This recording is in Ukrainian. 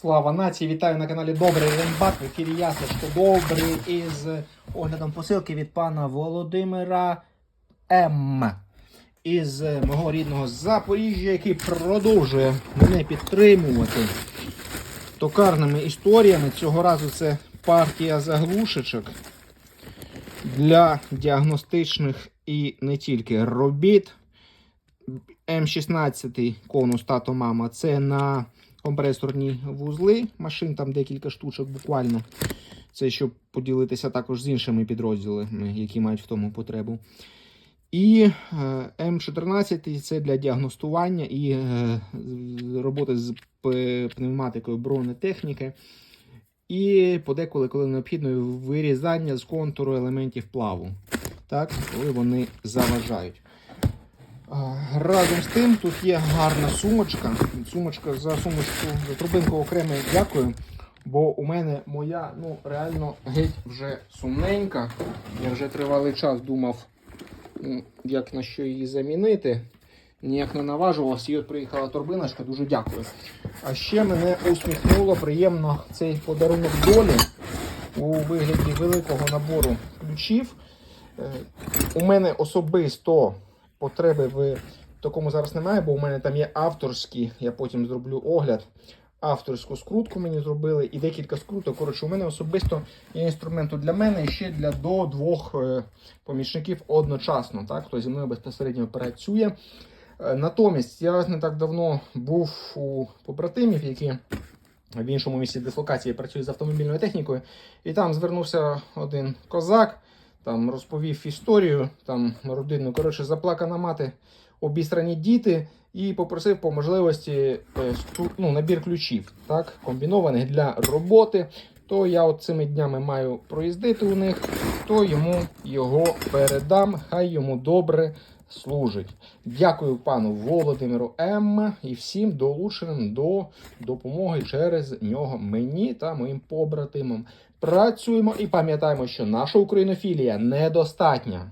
Слава нації! Вітаю на каналі Добрий Рембат. В ефірі Ясочко Добрий із оглядом посилки від пана Володимира М. Із мого рідного Запоріжжя, який продовжує мене підтримувати токарними історіями. Цього разу це партія заглушечок для діагностичних і не тільки робіт. М16 конус тато мама це на компресорні вузли машин, там декілька штучок буквально. Це щоб поділитися також з іншими підрозділами, які мають в тому потребу. І е, М14 це для діагностування і е, роботи з пневматикою бронетехніки. І подеколи, коли необхідно, вирізання з контуру елементів плаву. Так, коли вони заважають. Разом з тим тут є гарна сумочка. Сумочка за сумочку за трубинку окремо дякую. Бо у мене моя ну реально геть вже сумненька. Я вже тривалий час думав, як на що її замінити. Ніяк не наважувався, і от приїхала торбиночка, дуже дякую. А ще мене усміхнуло приємно цей подарунок долі у вигляді великого набору ключів. Е, У мене особисто потреби в такому зараз немає, бо у мене там є авторські, я потім зроблю огляд. Авторську скрутку мені зробили і декілька скруток. Коротше, у мене особисто є інструменту для мене і ще для до двох е, помічників одночасно. Так? Хто зі мною безпосередньо працює. Е, Натомість я не так давно був у побратимів, які в іншому місці дислокації працюють з автомобільною технікою, і там звернувся один козак, там розповів історію, там родину. коротше, заплакана мати, обістрані діти, і попросив по можливості е, ну, набір ключів, так, комбінованих для роботи. То я от цими днями маю проїздити у них, то йому його передам, хай йому добре служить. Дякую пану Володимиру М. і всім долученим до допомоги через нього мені та моїм побратимам. Працюємо і пам'ятаємо, що наша українофілія недостатня.